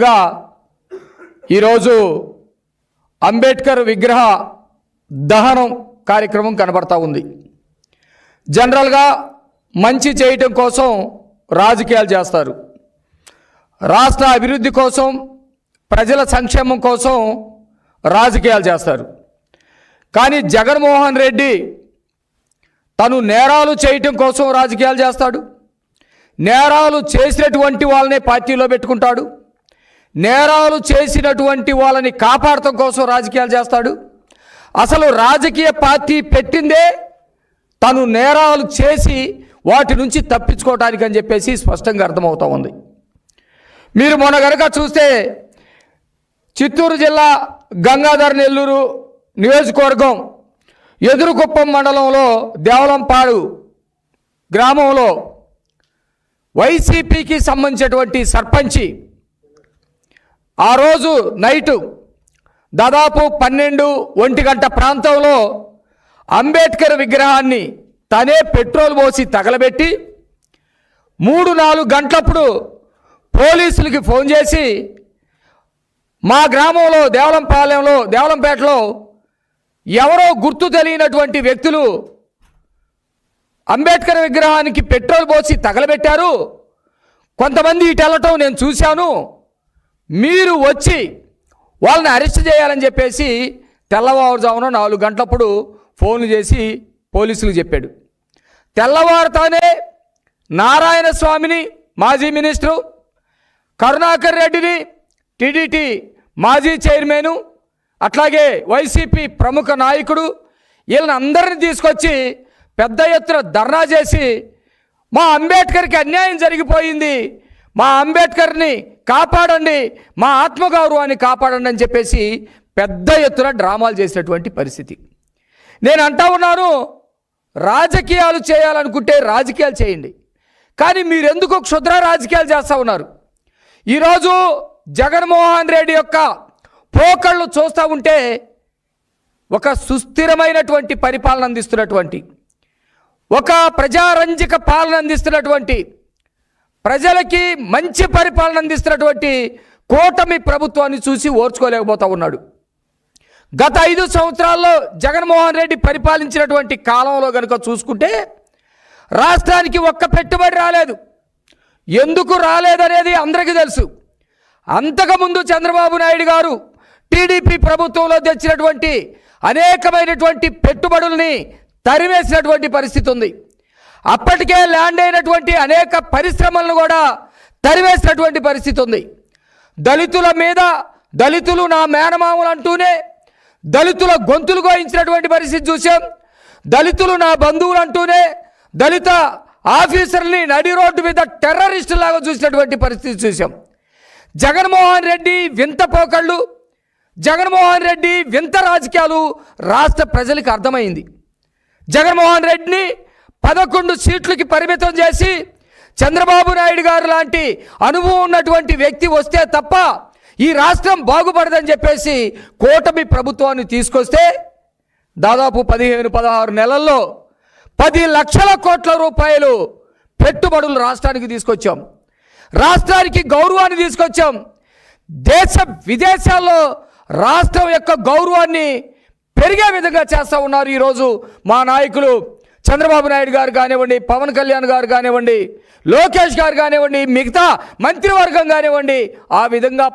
గా ఈరోజు అంబేద్కర్ విగ్రహ దహనం కార్యక్రమం కనబడతా ఉంది. జనరల్గా మంచి చేయటం కోసం రాజకీయాలు చేస్తారు. రాష్ట్ర అభివృద్ధి కోసం ప్రజల సంక్షేమం కోసం రాజకీయాలు చేస్తారు. కానీ జగన్మోహన్ రెడ్డి తను నేరాలు చేయటం కోసం రాజకీయాలు చేస్తాడు. నేరాలు చేసినటువంటి వాళ్ళనే పార్టీలో పెట్టుకుంటాడు. నేరాలు చేసినటువంటి వాళ్ళని కాపాడటం కోసం రాజకీయాలు చేస్తాడు. అసలు రాజకీయ పార్టీ పెట్టిందే తను నేరాలు చేసి వాటి నుంచి తప్పించుకోవటానికి అని చెప్పేసి స్పష్టంగా అర్థమవుతూ ఉంది. మీరు మొన్న కనుక చూస్తే చిత్తూరు జిల్లా గంగాధర నెల్లూరు నియోజకవర్గం ఎదురుకుప్పం మండలంలో దేవలంపాడు గ్రామంలో వైసీపీకి సంబంధించినటువంటి సర్పంచి ఆ రోజు నైటు దాదాపు పన్నెండు ఒంటి గంట ప్రాంతంలో అంబేద్కర్ విగ్రహాన్ని తనే పెట్రోల్ పోసి తగలబెట్టి మూడు నాలుగు గంటలప్పుడు పోలీసులకి ఫోన్ చేసి మా గ్రామంలో దేవలంపాలెంలో దేవలంపేటలో ఎవరో గుర్తు తెలియనటువంటి వ్యక్తులు అంబేద్కర్ విగ్రహానికి పెట్రోల్ పోసి తగలబెట్టారు. కొంతమంది ఇటు వెళ్ళటం నేను చూశాను. మీరు వచ్చి వాళ్ళని అరెస్ట్ చేయాలని చెప్పేసి తెల్లవారుజామున నాలుగు గంటలప్పుడు ఫోన్లు చేసి పోలీసులు చెప్పాడు. తెల్లవారుతానే నారాయణ స్వామిని మాజీ మినిస్టరు కరుణాకర్ రెడ్డిని టీడీటీ మాజీ చైర్మను అట్లాగే వైసీపీ ప్రముఖ నాయకుడు వీళ్ళని అందరిని తీసుకొచ్చి పెద్ద ఎత్తున ధర్నా చేసి మా అంబేద్కర్కి అన్యాయం జరిగిపోయింది. మా అంబేద్కర్ని కాపాడండి మా ఆత్మగౌరవాన్ని కాపాడండి అని చెప్పేసి పెద్ద ఎత్తున డ్రామాలు చేసినటువంటి పరిస్థితి. నేను అంటా ఉన్నాను రాజకీయాలు చేయాలనుకుంటే రాజకీయాలు చేయండి. కానీ మీరెందుకు క్షుద్ర రాజకీయాలు చేస్తూ ఉన్నారు? ఈరోజు జగన్మోహన్ రెడ్డి యొక్క పోకళ్ళు చూస్తూ ఉంటే ఒక సుస్థిరమైనటువంటి పరిపాలన అందిస్తున్నటువంటి ఒక ప్రజారంజక పాలన అందిస్తున్నటువంటి ప్రజలకి మంచి పరిపాలన అందిస్తున్నటువంటి కూటమి ప్రభుత్వాన్ని చూసి ఓర్చుకోలేకపోతా ఉన్నాడు. గత ఐదు సంవత్సరాల్లో జగన్మోహన్ రెడ్డి పరిపాలించినటువంటి కాలంలో కనుక చూసుకుంటే రాష్ట్రానికి ఒక్క పెట్టుబడి రాలేదు. ఎందుకు రాలేదనేది అందరికీ తెలుసు. అంతకుముందు చంద్రబాబు నాయుడు గారు టీడీపీ ప్రభుత్వంలో తెచ్చినటువంటి అనేకమైనటువంటి పెట్టుబడుల్ని తరివేసినటువంటి పరిస్థితి ఉంది. అప్పటికే ల్యాండ్ అయినటువంటి అనేక పరిశ్రమలను కూడా తరివేసినటువంటి పరిస్థితి ఉంది. దళితుల మీద దళితులు నా మేనమామలు అంటూనే దళితుల గొంతులు గోయించినటువంటి పరిస్థితి చూసాం దళితులు నా బంధువులు అంటూనే దళిత ఆఫీసర్ని నడి రోడ్డు మీద టెర్రరిస్టులాగా చూసినటువంటి పరిస్థితి చూసాం జగన్మోహన్ రెడ్డి వింత పోకళ్ళు జగన్మోహన్ రెడ్డి వింత రాజకీయాలు రాష్ట్ర ప్రజలకు అర్థమైంది. జగన్మోహన్ రెడ్డిని పదకొండు సీట్లకి పరిమితం చేసి చంద్రబాబు నాయుడు గారు లాంటి అనుభవం ఉన్నటువంటి వ్యక్తి వస్తే తప్ప ఈ రాష్ట్రం బాగుపడదని చెప్పేసి కూటమి ప్రభుత్వాన్ని తీసుకొస్తే దాదాపు పదిహేను పదహారు నెలల్లో పది లక్షల కోట్ల రూపాయలు పెట్టుబడులు రాష్ట్రానికి తీసుకొచ్చాం. రాష్ట్రానికి గౌరవాన్ని తీసుకొచ్చాం. దేశ విదేశాల్లో రాష్ట్రం యొక్క గౌరవాన్ని పెరిగే విధంగా చేస్తూ ఉన్నారు ఈరోజు మా నాయకులు. చంద్రబాబు నాయుడు గారు కానివ్వండి పవన్ కళ్యాణ్ గారు కానివ్వండి లోకేష్ గారు కానివ్వండి మిగతా మంత్రివర్గం కానివ్వండి ఆ విధంగా